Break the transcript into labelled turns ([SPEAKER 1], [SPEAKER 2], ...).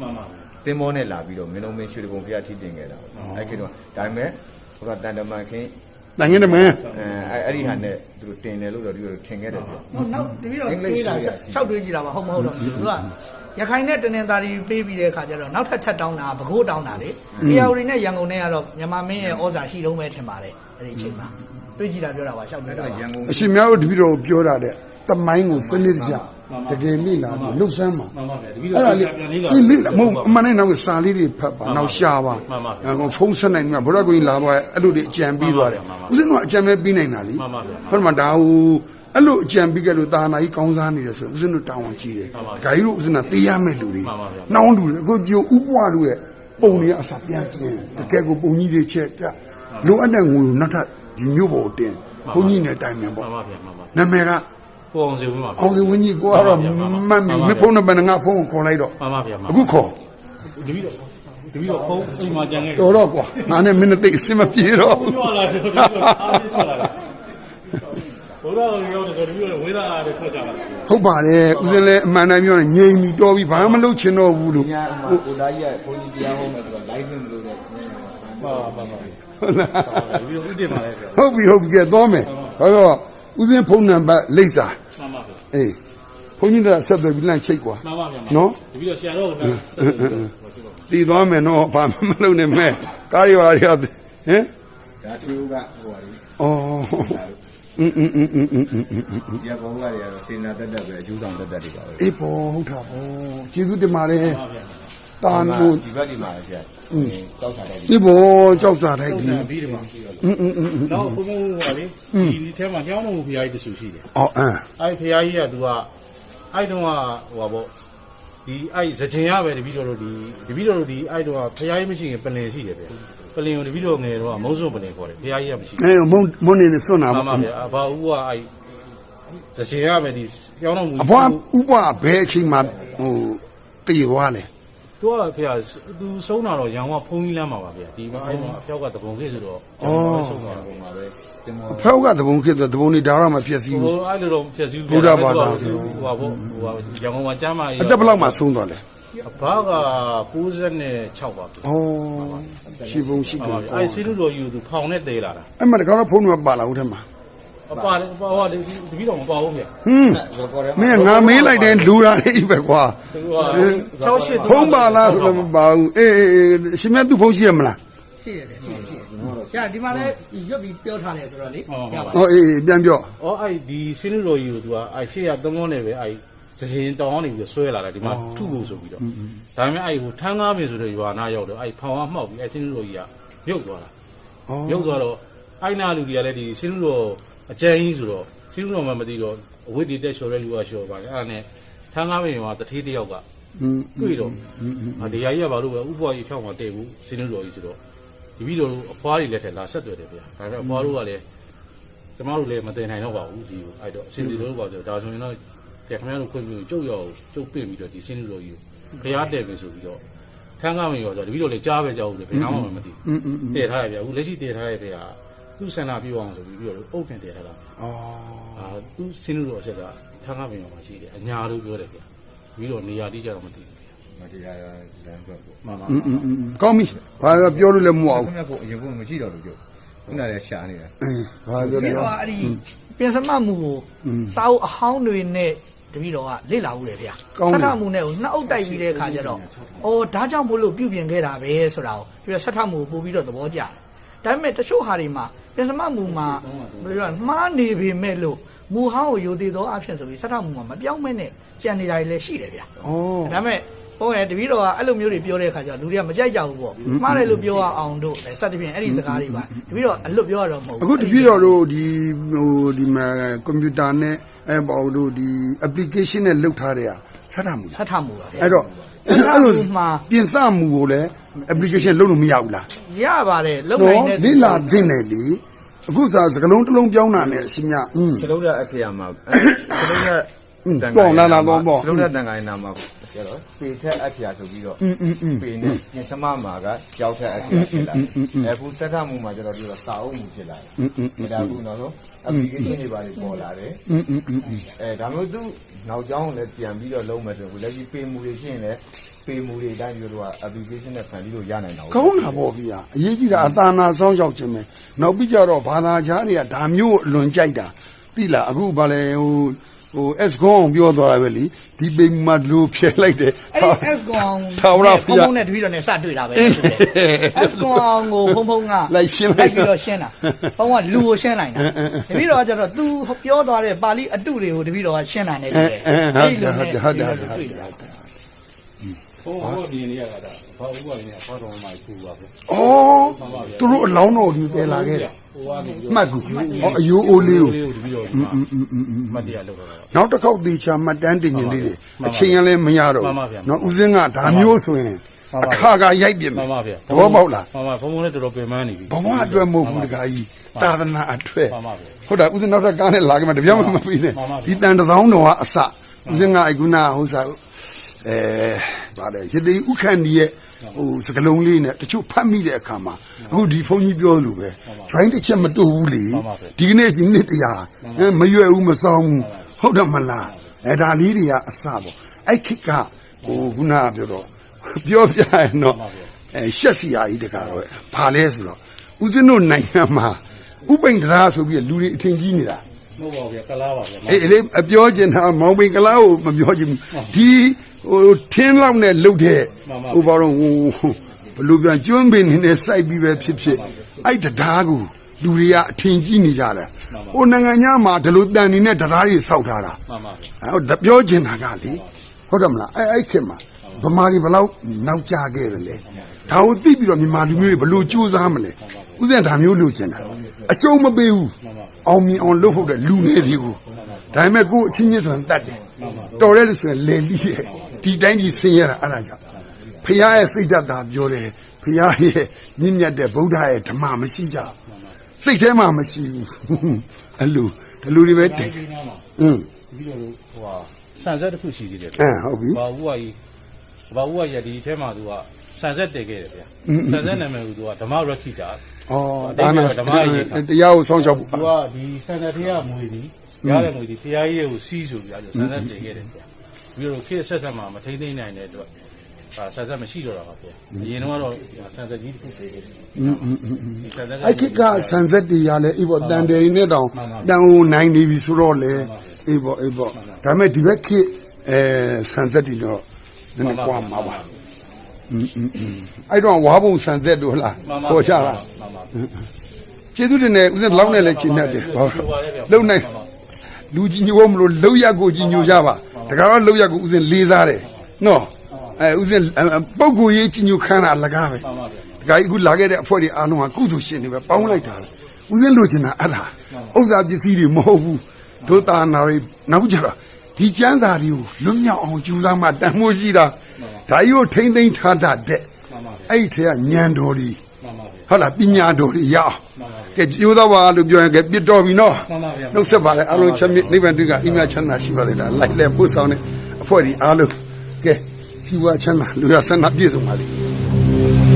[SPEAKER 1] မှန်ပါဗျာ
[SPEAKER 2] တင်းမောနဲ့လာပြီးတော့မင်းလုံးမင်းရွှေတကုံဖျားထိတင်ခဲ့တာပေါ့အဲ့ခေတ်တော့ဒါပေမဲ့ဟိုကတန်တမန်ခင်း
[SPEAKER 3] တန်ငင်းတမန်
[SPEAKER 2] အဲအဲ့အဲ့ဒီဟာနဲ့သူတို့တင်တယ်လို့တော့ဒီလိုထင်ခဲ့တယ်ဗျ
[SPEAKER 4] ဟိုနောက်တပည့်တော်
[SPEAKER 2] အင်္ဂလိပ်
[SPEAKER 4] တွေးတာ
[SPEAKER 2] ဆိုရစီ
[SPEAKER 4] ရှောက်တွေးကြည့်တာပါဟုတ်မဟုတ်တော့သူကရခိုင်နဲ့တနင်္သာရီပေးပြီးတဲ့အခါကျတော့နောက်ထပ်ထပ်တောင်းတာဗကိုးတောင်းတာလေတရားရီနဲ့ရန်ကုန်နဲ့ကတော့မြန်မာမင်းရဲ့ဩဇာရှိတော့ပဲထင်ပါတယ်အဲ့ဒီအချိန်မှာတွေးကြည့်တာပြောတာပါရှောက်တွေး
[SPEAKER 2] အဲ့
[SPEAKER 4] တာ
[SPEAKER 2] တော့
[SPEAKER 4] ပါ
[SPEAKER 2] ရန်ကုန်
[SPEAKER 3] အရှင်များတို့တပည့်တော်ကိုပြောတာတဲ့ တမိုင်းကိုစနစ်တကျတကယ်လေ့လာပြီးလှုပ်ဆန်းပါ
[SPEAKER 1] မှန်ပါဗျာတပည့်
[SPEAKER 3] အဲ့
[SPEAKER 1] တော်
[SPEAKER 3] ဒါလေး
[SPEAKER 1] ပြန်လေးလာ
[SPEAKER 3] အေးလေ့လာမဟုတ်အမှန်နဲ့နောက်စာလေးတွေဖတ်ပါနောက်ရှာပါ
[SPEAKER 1] မှန်ပါဗျာ
[SPEAKER 3] အဲ့ကောင်ဖုန်းဆက်နိုင်မှာဘုရားကိုကြီးလာပါအဲ့လိုတွေအကြံပြီးသွားတယ်
[SPEAKER 1] မှန်ပါ
[SPEAKER 3] ဦးဇင်းတို့ကအကြံပဲပြီးနိုင်တာလी
[SPEAKER 1] မှန်ပါဗျာ
[SPEAKER 3] ဟုတ်မှာဒါဟိုအဲ့လိုအကြံပြီးကြလို့တာနာကြီးကောင်းစားနေတယ်ဆိုဦးဇင်းတို့တောင်းဝန်ကြီးတယ်
[SPEAKER 1] မှန်ပါဗျာ
[SPEAKER 3] ဂါကြီးတို့ဦးဇင်းကတေးရမဲ့လူတွေ
[SPEAKER 1] မှန်ပါဗျာ
[SPEAKER 3] နှောင်းလူတွေအခုကြိုဥပွားလူရဲ့ပုံတွေကအစာပြန်ပြင်တကယ်ကိုပုံကြီးတွေချက်ကလိုအပ်တဲ့ငွေကိုနောက်ထပ်ဒီမျိုးပေါ်တင်ဘုန်းကြီးနဲ့တိုင်ပင်
[SPEAKER 1] မှ
[SPEAKER 3] ပေါ့
[SPEAKER 1] န်ပါဗျာမှန်ပါ
[SPEAKER 3] နာမည်က
[SPEAKER 1] ကိုအောင်စီဝင်ပါဗျာ
[SPEAKER 3] အောင်ဒီဝင်းကြီးကိုကတော့မှတ်မိမဖုန်းနံပါတ်နဲ့ငါဖုန်းကိုခေါ်လိုက်တော့
[SPEAKER 1] မှန်ပါဗျာမှန်
[SPEAKER 3] အခုခေါ်
[SPEAKER 1] တပည့်တော်တပည့်တော်ဖုန်းအိမ်မှာကြံခဲ့တယ်
[SPEAKER 3] တော်တော့ကွာငါနဲ့မင်းနဲ့သိအစင်မပြေတော့ဘူး
[SPEAKER 1] ပြောလာတယ်တပည့်တော်အားကြီးထွက်လာတယ်ဘုရားရောတယ်တပည့်တော်ဝေးလာတယ်ထွက်ကြတာ
[SPEAKER 3] ဟုတ်ပါတယ်ဦးစင်းလည်းအမှန်တိုင်းပြောရင်ငြိမ်ပြီးတော်ပြီးဘာမှမလုပ်ချင်တော့ဘူးလို့
[SPEAKER 2] ညာအမကိုသားကြီးကဘုန်းကြီးတရားဟောမယ်ဆိုတော့ live မလို့တဲ့
[SPEAKER 1] မှန်ပါမှန်ပါ
[SPEAKER 3] ဟုတ်လား
[SPEAKER 1] တပည့်တော်ဥတည်ပါလေဗျာ
[SPEAKER 3] ဟုတ်ပြီဟုတ်ပြီကဲသွားမယ်ဟောတော့ဦးစင်းဖုန်းနံပါတ်လိပ်စာ
[SPEAKER 1] မှန်ပါဗျာ
[SPEAKER 3] အေးဘုန်းကြီးကဆက်သွယ်ပြီးလန့်ချိတ်ကွာ
[SPEAKER 1] မှန်ပါဗျာ
[SPEAKER 3] နော်
[SPEAKER 1] တပည့်တော်ဆရာတော်က
[SPEAKER 3] တည်သွားမယ်နော်ဘာမှမလုပ်နဲ့မဲ့ကားရွာတွေကဟင်
[SPEAKER 2] ဒါသူကဟိုဟာလေ
[SPEAKER 3] အော်อืมอืมอืมอืมอืมอืม
[SPEAKER 2] ဒီကဘောကတွေကတော့စေနာတက်တက်ပဲအကျိုးဆောင်တက်တက်တွေပါပဲ
[SPEAKER 3] အေးပေါ်ဟုတ်တာပေါ့ကျေးဇူးတင်ပါတယ်တာန်လို့
[SPEAKER 2] ဒီဘက်ဒီမှာဆရာ ကြောက်စားတဲ့
[SPEAKER 3] ဒီဘောကြောက်စားတဲ့ကြီး ပြီး
[SPEAKER 1] တယ်မှာနောက်ဘုံဘုံဟောလေဒီဒီထဲမှာညောင်းတော်ဘုရားကြီးတဆူရှိတယ်
[SPEAKER 3] အော်အင်း
[SPEAKER 1] အဲ့ဘုရားကြီးကသူကအဲ့တုန်းကဟိုပါပေါ့ဒီအဲ့စကြင်ရပဲတပည့်တော်တို့ဒီတပည့်တော်တို့ဒီအဲ့တုန်းကဘုရားကြီးမရှိရင်ပလင်ရှိတယ်ဗျပလင်ကိုတပည့်တော်ငယ်တော့မုံစုံပလင်ခေါ်တယ်ဘုရားကြီးကမရှိ
[SPEAKER 3] အဲမုံမုံနေနဲ့စွန့်တာ
[SPEAKER 1] ဘူးမှန်ပါဗျအဘဦးကအဲ့စကြင်ရပဲဒီညောင်းတော်မူ
[SPEAKER 3] အဘွားဥပဘဲအချိန်မှာဟိုတည်သွားလေ
[SPEAKER 1] သူကဘုရားသူဆုံးတာတော့ရံကဖုံးကြီးလမ်းမှာပါဗျာဒီမှာအဲ့မှာအဖျောက်ကတပုံခေတ်ဆိုတော့ကျွန်တော်ဆုံးတာ
[SPEAKER 2] ပုံမှာပဲတင်မော
[SPEAKER 3] ဖောက်ကသဘုံဖြစ်တဲ့သဘုံတွေဒါတော့မဖြစ်စီ
[SPEAKER 1] ဟို
[SPEAKER 3] ဘူး
[SPEAKER 1] အဲ့လိုတော့ဖြည့်စည်း
[SPEAKER 3] ဘုရားဘာသာဆို
[SPEAKER 1] ဟိုပါပေါ့ဟိုပါရန်ကုန်မှာကျမ်းမာရေး
[SPEAKER 3] အသက်ဘယ်လောက်မှဆုံးသွားလဲ
[SPEAKER 1] အဘက96ပါဗျာ
[SPEAKER 3] ဩရှိဘုံရှိ
[SPEAKER 1] ဟုတ်
[SPEAKER 3] က
[SPEAKER 1] ပါပြီအဲ့စီလူတော်ယူသူဖောင်နဲ့တဲလာတာ
[SPEAKER 3] အဲ့မှာတကောင်တော့ဖုန်းနံပါတ်ပါလာဦးထဲမှာ
[SPEAKER 1] အပါလေအပါဟောဒီတပည့်တော်မပါဘူးဗျာ
[SPEAKER 3] ဟွန်း
[SPEAKER 2] ဘောထဲ
[SPEAKER 3] မင်းကငါမေးလိုက်တယ်လူတာလေးပဲကွာ
[SPEAKER 1] သူက68
[SPEAKER 3] ဖုန်းပါလားဆိုတော့မပါဘူးအေးအေးအေးရှင်မြတ်သူဖုန်းရှိရမလား
[SPEAKER 4] ရှိရတယ်ရှိတယ်ရှိတယ်။ကြာဒီမှာလည်းရွတ်ပြီးပြောထားတယ်ဆိုတော့လေရပါ
[SPEAKER 3] ဟောအေးအေးပြန်ပြော
[SPEAKER 1] အော်အဲ့ဒီစီလူတော်ယူသူကအဲ့ရှေ့ကသုံးလုံးနဲ့ပဲအဲ့စရင်တောင်းနေပြီးဆွဲလာတာဒီမှာထုဖို့ဆိုပြီးတော့ဒါပေမဲ့အဲ့ဟိုထန်းကားပင်ဆိုတဲ့ရွာနာရောက်တော့အဲ့ဖောင်ကမှောက်ပြီးအဲ့စီလူတော်ကြီးကမြုပ်သွားတာ
[SPEAKER 3] ဩ
[SPEAKER 1] မြုပ်သွားတော့အိုင်နာလူတွေကလည်းဒီစီလူတော် အကျဉ်းကြီးဆိုတော့စီးရုံတော်မှမသိတော့အဝိတ္တိတက်လျှော်တဲ့လူကလျှော်ပါလေအဲ့ဒါနဲ့ထန်းကားမိန်မှာတတိတယောက်ကတွေ့တော့ဒီယာကြီးကဘာလို့ပဲဥပ္ပဝါကြီးဖြောင်းမှာတဲ့ဘူးစီးရုံတော်ကြီးဆိုတော့ဒီပြီးတော့အဖွားတွေလက်ထက်လာဆက်တွေ့တယ်ဗျာဒါကြောင့်အဖွားတို့ကလည်းကျမတို့လည်းမတင်နိုင်တော့ပါဘူးဒီအဲ့တော့အစင်ဒီလိုပါဆိုဒါဆိုရင်တော့ကဲခင်ဗျားတို့ခွင့်ပြုကျုပ်ရောကျုပ်ပြစ်ပြီးတော့ဒီစင်းလူတော်ကြီးကိုခရီးတဲ့ပြီဆိုပြီးတော့ထန်းကားမင်ရောဆိုတော့တပီတော့လေကြားပဲကြားဦးတယ်ဘယ်မှမ
[SPEAKER 3] မသိ
[SPEAKER 1] ဘူးတည်ထားရဗျာအခုလက်ရှိတည်ထားရတဲ့ဗျာ သူ့ဆန္ဒပြုအောင်ဆိုပြီးပြီးတော့အုတ်ကန်တည်ထားတာ
[SPEAKER 3] အော်
[SPEAKER 1] အာသူ့စင်းလို့တော့ဆက်ကထားခပင်ပေါ်မှာရှိတယ်အညာလို့ပြောတယ်ဗျာပြီးတော့နေရာတိကျတော့မသိဘူး
[SPEAKER 2] မတရားလမ်းဘက်ပေါ့
[SPEAKER 1] မှန်ပါ
[SPEAKER 3] ကောင်းပြီဘာပြောလို့လည်းမဟုတ်ဘူး
[SPEAKER 2] ခင်ဗျာပေါ့အရင်ကမကြည့်တော့လို့ကြုတ်ခုနလည်းရှာနေတာ
[SPEAKER 3] ဘာပြော
[SPEAKER 4] ပြောအဲ့ဒီပင်စမမှုကိုစာအုပ်အဟောင်းတွေနဲ့တပည့်တော်ကလေ့လာဦးတယ်ဗျာဆက်ထမှုနဲ့ကိုနှစ်အုပ်တိုက်ပြီးတဲ့အခါကျတော့အော်ဒါကြောင့်မို့လို့ပြုပြင်ခဲ့တာပဲဆိုတာကိုပြီးတော့ဆက်ထမှုကိုပို့ပြီးတော့သဘောကျတယ် ဒါပေမဲ့တချို့ဟာတွေမှာပြင်စမမှုမှာဘယ်လိုလဲမှားနေပေမဲ့လို့မူဟောင်းကိုယိုသေးသောအဖြစ်ဆိုပြီးဆက်ထမှုမှာမပြောင်းမဲနဲ့ကြံနေတာတွေလည်းရှိတယ်ဗျာ
[SPEAKER 3] ဩ
[SPEAKER 4] ဒါပေမဲ့ဟိုရဲ့တပည့်တော်ကအဲ့လိုမျိုးတွေပြောတဲ့အခါကျတော့လူတွေကမကြိုက်ကြဘူးပေါ့မှားတယ်လို့ပြောရအောင်တို့စသဖြင့်အဲ့ဒီစကားတွေပါတပည့်တော်အလွတ်ပြောရတော့မဟုတ်ဘူး
[SPEAKER 3] အခုတပြည့်တော်တို့ဒီဟိုဒီမှာကွန်ပျူတာနဲ့အဲပေါ့တို့ဒီ application နဲ့လုပ်ထားတဲ့ဟာဆက်တာမှုလား
[SPEAKER 4] ဆက်ထမှုပါဗျာ
[SPEAKER 3] အဲ့တော့
[SPEAKER 4] ဆက်ထ
[SPEAKER 3] အဲ့လို
[SPEAKER 4] မှုမှာ
[SPEAKER 3] ပြင်စမှုကိုလည်း application လုပ်လို့မရဘူးလား
[SPEAKER 4] ရပါတယ်လုံ
[SPEAKER 3] နော်
[SPEAKER 4] နိုင်တဲ့
[SPEAKER 3] လိလာသင့်တယ်လေအခုစားစကလုံးတစ်လုံးပြောင်းတာနဲ့အရှင်မြอืม
[SPEAKER 2] စလုံးရအခရာမှာစလုံးရ
[SPEAKER 3] ပေါ့လာလာပေါ့ပေါ့
[SPEAKER 2] စလုံးရတန်ခိုင်းနာမှာဆ ကျတော့ပေထက်အဖျာဆိုပြီးတော့ပေနဲ့ပြင်စမမှာကကြောက်ထက်အဖျာဖြစ်လာတယ်အခုစက်ထမှုမှာကျတော့ဒီတော့စာအုပ်မှုဖြစ်လာတယ်ဒါကူနော်ဆို application တွေပါတွေပေါ်လာတယ်အဲဒါမျိုးသူနောက်ကျောင်းလည်းပြန်ပြီးတော့လုံးမယ်ဆိုရင်လက်ရှိပေမှုတွေဖြစ်ရင်လည်းပေမှုတွေအတိုင်းပြီးတော့ application နဲ့ဖန်ပြီးတော့ရနိုင်တာ
[SPEAKER 3] ကောင်းတာပေါ့ဗျာအရေးကြီးတာအသာနာစောင်းရှောက်ခြင်းပဲနောက်ပြီးကြတော့ဘာသာခြားတွေကဒါမျိုးကိုအလွန်ကြိုက်တာသိလားအခုဗာလဲဟိုဟို S ကောင်းပြောသွားတာပဲလी ဒီပိမ်မတ်လို့ဖျက်လိုက်တယ်
[SPEAKER 4] အဲ့ဒီ S ကောင်
[SPEAKER 3] ထာဝရဘုရား
[SPEAKER 4] ဖုံဖုံနဲ့တပည့်တော်နဲ့စတွေ့တာပဲ S ကောင်ကိုဖုံဖုံက
[SPEAKER 3] လိုက်ရှင်းလိုက်
[SPEAKER 4] ပြီးတော့ရှင်းတာဖုံကလူကိုရှင်းလိုက်တာတပည့်တော်ကကျတော့ तू ပြောသွားတဲ့ပါဠိအတုတွေကိုတပည့်တော်ကရှင်းတာနဲ့တည်း
[SPEAKER 3] အဲအဲဟုတ်တယ်ဟုတ်တယ်ဟုတ်တယ်
[SPEAKER 4] တွေ့တာ
[SPEAKER 1] ဟိုဟိုဒီနေရတာဘာဥပဒေနဲ့ဘာတော်မှကျူပါပဲ။
[SPEAKER 3] အော်သူတို့အလောင်းတော်ကြီးတည်လာခဲ့တယ်
[SPEAKER 1] ဟိုကနေပြီး။
[SPEAKER 3] မှတ်ကူ။ဟောအယိုးအိုးလေးကို
[SPEAKER 1] လေးကိုတပြီးတော့မတရားလောက်တော့
[SPEAKER 3] နောက်တစ်ခေါက်တေချာမှတ်တမ်းတင်ရင်လေးတွေအချိန်ရလဲမရတော့
[SPEAKER 1] မှန်ပါဗျာ
[SPEAKER 3] နော်ဦးစင်းကဒါမျိုးဆိုရင်အခါကရိုက်ပြစ်မ
[SPEAKER 1] မှ
[SPEAKER 3] ယ်
[SPEAKER 1] န်ပါဗျာ
[SPEAKER 3] သဘောပေါက်လား
[SPEAKER 1] မှန်ပါဘုံဘုံနဲ့တော်တော်ပင်ပန်းနေပြီ
[SPEAKER 3] ဘဝအတွက်မဟုတ်ဘူးတခါကြီးသာသနာအတွက်
[SPEAKER 1] မှန်ပါဗျာ
[SPEAKER 3] ဟုတ်တာဦးစင်းနောက်ထပ်ကားနဲ့လာခဲ့မှာတပြားမှမပြီးနဲ့
[SPEAKER 1] မှန်ပါဗျာ
[SPEAKER 3] ဒီတန်တစ်သောင်းတော်ကအစဦးစင်းကအခုနဟိုစားအဲဗါတယ်ရသေးဥခန့်ဒီရဲ့ဟိုစကလုံးလေးနဲ့တချို့ဖတ်မိတဲ့အခါမှာအခုဒီဖုန်းကြီးပြောလို့ပဲ join တစ်ချက်မတူဘူးလေ
[SPEAKER 1] မှန်ပါဗျာ
[SPEAKER 3] ဒီကနေ့ဒီနေ့တရားအဲမရွယ်ဘူးမဆောင်ဘူးဟုတ်တယ်မလားအဲဒါလေးတွေကအစပေါ့အဲ့ခစ်ကဟိုခုနကပြောတော့ပြောပြရင်တော့အဲရှက်စီယာကြီးတကားတော့ဘာလဲဆိုတော့ဦးဇင်းတို့နိုင်ငံမှာဥပိန်တရားဆိုပြီးလူတွေအထင်ကြီးနေတာ
[SPEAKER 1] မဟုတ်ပါဗျာကလားပါဗျာ
[SPEAKER 3] အေးလေအပြောကျင်တာမောင်ပိန်ကလားကိုမပြောချင်ဘူးဒီဟိုထင်းလောက်နဲ့လှုပ်တဲ့ဟိုဘာတော့ဟိုဘလူပြန်ကျွန်းပင်နေစိုက်ပြီးပဲဖြစ်ဖြစ် အဲ့တရားကိုလူတွေကအထင်ကြီးနေကြတယ်ဟိုနိုင်ငံညာမှာဒီလိုတန်နေတဲ့တရားတွေစောက်ထားတာ
[SPEAKER 1] မှန်ပါဗျာ
[SPEAKER 3] အဲ့တော့ပြောချင်တာကလေဟုတ်တယ်မလားအဲ့အဲ့ခေတ်မှာဗမာတွေဘယ်လောက်နောက်ကျခဲ့တယ်လဲဒါကိုသိပြီးတော့မြန်မာလူမျိုးတွေဘယ်လိုကြိုးစားမလဲဥစဉ်ဒါမျိုးလုပ်ချင်တာအရှုံးမပေးဘူးအောင်မြင်အောင်လုပ်ဖို့တဲ့လူငယ်တွေကိုဒါပေမဲ့ကိုယ်အချင်းချင်းဆိုရင်တတ်တယ်တော်ရဲလို့ဆိုရင်လေလီရဲ့ဒီတိုင်းကြီးဆင်းရတာအဲ့ဒါကြောင့်ဖခင်ရဲ့စိတ်ဓာတ်သာပြောတယ် ဖခင်ရဲ့မြင့်မြတ်တဲ့ဗုဒ္ဓရဲ့ဓမ္မမရှိကြဘူးစိတ်ထဲမှာမရှိဘူးအဲ့လိုဒီလူတွေပဲတည်
[SPEAKER 1] ဒီနားမှာ
[SPEAKER 3] อืม
[SPEAKER 1] ပြီးတော့ဟိုဟာဆန်ဆက်တစ်ခုရှိသေးတယ်
[SPEAKER 3] အဲဟုတ်ပြီ
[SPEAKER 1] ဘာဦးကကြီးဘာဦးကကြီးဒီထဲမှာသူကဆန်ဆက်တည်ခဲ့တယ်ဗျာဆန်ဆက်နာမည်ကသူကဓမ္မရခိတာ
[SPEAKER 3] ဩဒါနာ
[SPEAKER 1] ဓမ္မရေး
[SPEAKER 3] တရားကိုစောင့်ရှောက်ဖို့
[SPEAKER 1] သူကဒီဆန်ဆက်ထဲကမွေဒီရတဲ့မွေဒီဖရားကြီးကိုစီးဆိုပြီးတော့ဆန်ဆက်တည်ခဲ့တယ်ဗျာပြီးတော့ခေတ်ဆက်ဆက်မှာမထိမ့်သိမ့်နိုင်တဲ့အတွက်အာ ဆန်ဆက်မရှိတော့တာပါဗျာအရင်တော့ဆန်ဆက်ကြီးတစ်ခုတည်ခဲ့တယ်ဒီဆန်ဆက်
[SPEAKER 3] အဲ့ခေတ်ကဆန်ဆက်တရားလဲအေးပေါ့တန်တယ်နေတောင်တန်ဟိုနိုင်နေပြီဆိုတော့လေအေးပေါ့အေးပေါ့ဒါပေမဲ့ဒီဘက်ခေတ်အဲဆန်ဆက်တီတော့နည်းနည်းကွာမှာပါအဲ့တော့ဝါဘုံဆန်ဆက်တို့ဟလားခေါ်ကြတာ
[SPEAKER 1] မှန်ပါ
[SPEAKER 3] ကျေးဇူးတင်တယ်ဦးဇင်းလောက်နဲ့လည်းချိန်နေတယ်ဟောလုံနိုင်လူကြီးညိုမလို့လုံရက်ကိုကြီးညိုကြပါတကယ်တော့လုံရက်ကိုဦးဇင်းလေးစားတယ်နော် အဲဦးဇင်းပုဂ္ဂိုလ်ရေးကြီးညိုခမ်းတာအလကားပဲ
[SPEAKER 1] မှန်ပါဗျာ
[SPEAKER 3] ဒကာကြီးအခုလာခဲ့တဲ့အဖွဲ့တွေအားလုံးကကုသိုလ်ရှင်တွေပဲပေါင်းလိုက်တာလေဦးစင်းလိုချင်တာအဲ့ဒါဥစ္စာပစ္စည်းတွေမဟုတ်ဘူးဒုတာနာတွေနောက်ကြတော့ဒီကျမ်းစာတွေကိုလွတ်မြောက်အောင်ကြိုးစားမှတန်မိုးရှိတာဒါကြီးကိုထိမ့်သိမ့်ထားတတ်တဲ့အဲ့ဒီထဲကညံတော်တွေ
[SPEAKER 1] မှန်ပါဗျာ
[SPEAKER 3] ဟုတ်လားပညာတော်တွေရအောင်ကဲကြိုးစားပါလို့ပြောရင်ကဲပြစ်တော်ပြီနော်
[SPEAKER 1] မှန်ပါဗျာ
[SPEAKER 3] နှုတ်ဆက်ပါလေအားလုံးချက်မြနိဗ္ဗာန်တွေ့ကအိမ်မချမ်းသာရှိပါလေလားလိုက်လဲပို့ဆောင်တဲ့အဖွဲ့ဒီအားလုံးကဲ စီဝါချမ်းသာလူရဆန္ဒပြည့်စုံပါလေ